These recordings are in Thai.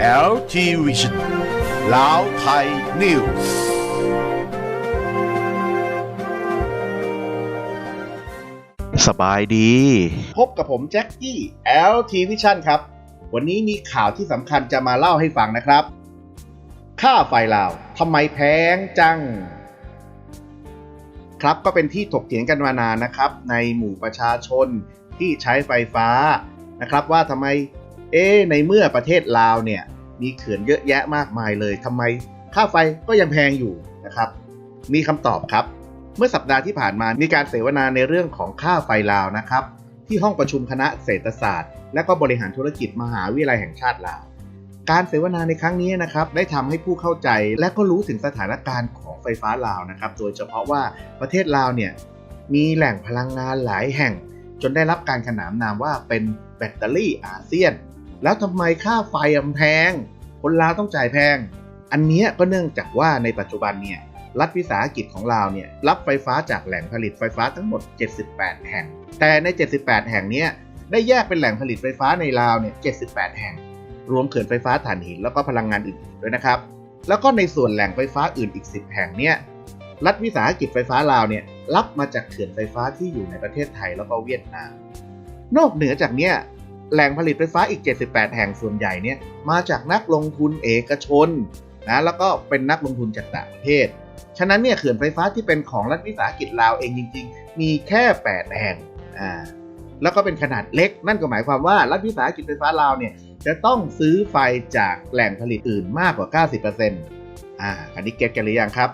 LT Vision ลาวไทยนิวส์สบายดี พบกับผมแจ็คกี้ LT Vision ครับ วันนี้มีข่าวที่สำคัญจะมาเล่าให้ฟังนะครับ ค่าไฟลาวทำไมแพงจัง ครับก็เป็นที่ถกเถียงกันมานานนะครับ ในหมู่ประชาชนที่ใช้ไฟฟ้านะครับว่าทำไม เอ๊ในเมื่อประเทศลาวเนี่ยมีเขื่อนเยอะแยะมากมายเลยทำไมค่าไฟก็ยังแพงอยู่นะครับ มีคำตอบครับ เมื่อสัปดาห์ที่ผ่านมามีการเสวนาในเรื่องของค่าไฟลาวนะครับ ที่ห้องประชุมคณะเศรษฐศาสตร์ และก็บริหารธุรกิจมหาวิทยาลัยแห่งชาติลาวการเสวนาในครั้งนี้นะครับได้ทำให้ผู้เข้าใจและก็รู้ถึงสถานการณ์ของไฟฟ้าลาวนะครับ โดยเฉพาะว่าประเทศลาวเนี่ยมีแหล่งพลังงานหลายแห่ง จนได้รับการขนานนามว่าเป็นแบตเตอรี่อาเซียน แล้วทำไมค่าไฟมันแพง คนลาวต้องจ่ายแพง อันนี้ก็เนื่องจากว่าในปัจจุบันเนี่ยรัฐวิสาหกิจของลาวเนี่ยรับไฟฟ้าจากแหล่งผลิตไฟฟ้าทั้งหมด 78 แห่ง แต่ใน 78 แห่งนี้ได้แยกเป็นแหล่งผลิตไฟฟ้าในลาวเนี่ย 78 แห่ง รวมเขื่อนไฟฟ้าถ่านหินแล้วก็พลังงานอื่นๆด้วยนะครับ แล้วก็ในส่วนแหล่งไฟฟ้าอื่นอีก 10 แห่งเนี่ยรัฐวิสาหกิจไฟฟ้าลาวเนี่ยรับมาจากเขื่อนไฟฟ้าที่อยู่ในประเทศไทยแล้วก็เวียดนาม นอกเหนือจากเนี้ย แหล่งผลิตไฟฟ้าอีก 78 แห่งส่วนใหญ่เนี่ยมาจากนักลงทุนเอกชนนะแล้วก็เป็นนักลงทุนจากต่างประเทศ ฉะนั้นเนี่ยเขื่อนไฟฟ้าที่เป็นของรัฐวิสาหกิจลาวเองจริง ๆ มีแค่ 8 แห่งอ่าแล้วก็เป็นขนาดเล็ก นั่นก็หมายความว่ารัฐวิสาหกิจไฟฟ้าลาวเนี่ยจะต้องซื้อไฟจากแหล่งผลิตอื่นมากกว่า 90%อ่าอันนี้เก็ตกันหรือยังครับ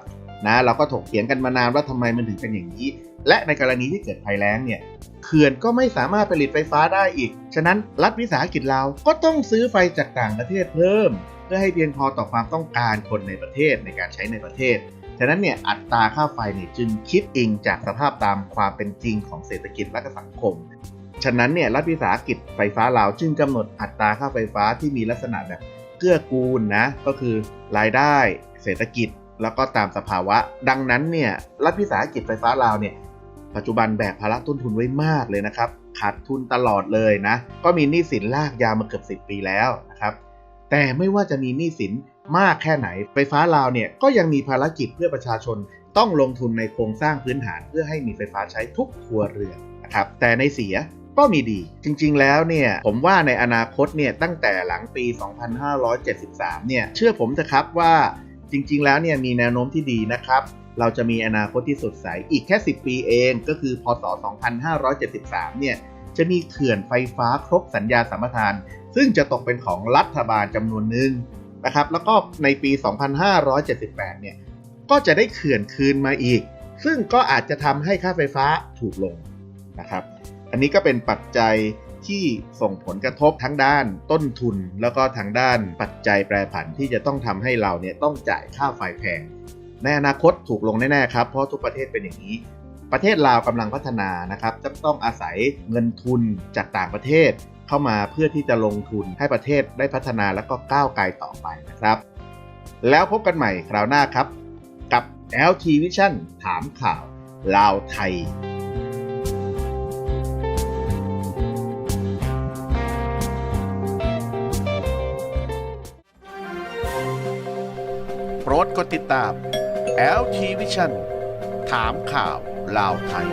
นะเราก็ถกเถียงกันมานานว่าทำไมมันถึงเป็นอย่างนี้ และในกรณีที่เกิดภัยแล้งเนี่ยเขื่อนก็ไม่สามารถผลิตไฟฟ้าได้อีก ฉะนั้นรัฐวิสาหกิจเราก็ต้องซื้อไฟจากต่างประเทศเพิ่ม เพื่อให้เพียงพอต่อความต้องการคนในประเทศในการใช้ในประเทศ ฉะนั้นเนี่ยอัตราค่าไฟเนี่ยจึงคิดอิงจากสภาพตามความเป็นจริงของเศรษฐกิจและสังคม ฉะนั้นเนี่ยรัฐวิสาหกิจไฟฟ้าลาวจึงกำหนดอัตราค่าไฟฟ้าที่มีลักษณะแบบเกื้อกูลนะก็คือรายได้ เศรษฐกิจ แล้วก็ตามสภาวะ ดังนั้นเนี่ยรัฐวิสาหกิจไฟฟ้าลาวเนี่ยปัจจุบันแบกภาระต้นทุนไว้มากเลยนะครับขาดทุนตลอดเลยนะ ก็มีหนี้สินลากยาวมาเกือบ 10 ปีแล้วนะครับแต่ไม่ว่าจะมีหนี้สินมากแค่ไหน ไฟฟ้าลาวเนี่ยก็ยังมีภารกิจเพื่อประชาชนต้องลงทุนในโครงสร้างพื้นฐานเพื่อให้มีไฟฟ้าใช้ทุกครัวเรือนนะครับแต่ในเสียก็มีดี จริงๆ แล้วเนี่ยผมว่าในอนาคตเนี่ยตั้งแต่หลังปี 2573 เนี่ยเชื่อผมเถอะครับว่า จริงๆ แล้วเนี่ยมีแนวโน้มที่ดีนะครับ เราจะมีอนาคตที่สดใส อีกแค่ 10 ปีเองก็คือพศ 2573 เนี่ยจะมีเขื่อนไฟฟ้าครบสัญญาสัมปทาน ซึ่งจะตกเป็นของรัฐบาลจำนวนหนึ่งนะครับแล้วก็ในปี 2578 เนี่ยก็จะได้เขื่อนคืนมาอีก ซึ่งก็อาจจะทำให้ค่าไฟฟ้าถูกลงนะครับ อันนี้ก็เป็นปัจจัย ที่ส่งผลกระทบทั้งด้านต้นทุน แล้วก็ทางด้านปัจจัยแปรผันที่จะต้องทำให้เราเนี่ยต้องจ่ายค่าไฟแพงในอนาคตถูกลงแน่ๆครับเพราะทุกประเทศเป็นอย่างนี้ ประเทศลาวกำลังพัฒนานะครับจะต้องอาศัยเงินทุนจากต่างประเทศ เข้ามาเพื่อที่จะลงทุนให้ประเทศได้พัฒนาแล้วก็ก้าวไกลต่อไปนะครับ แล้วพบกันใหม่คราวหน้าครับ กับ LT Vision ถามข่าวลาวไทย โปรดกดติดตาม LT Vision ถามข่าวลาวไทย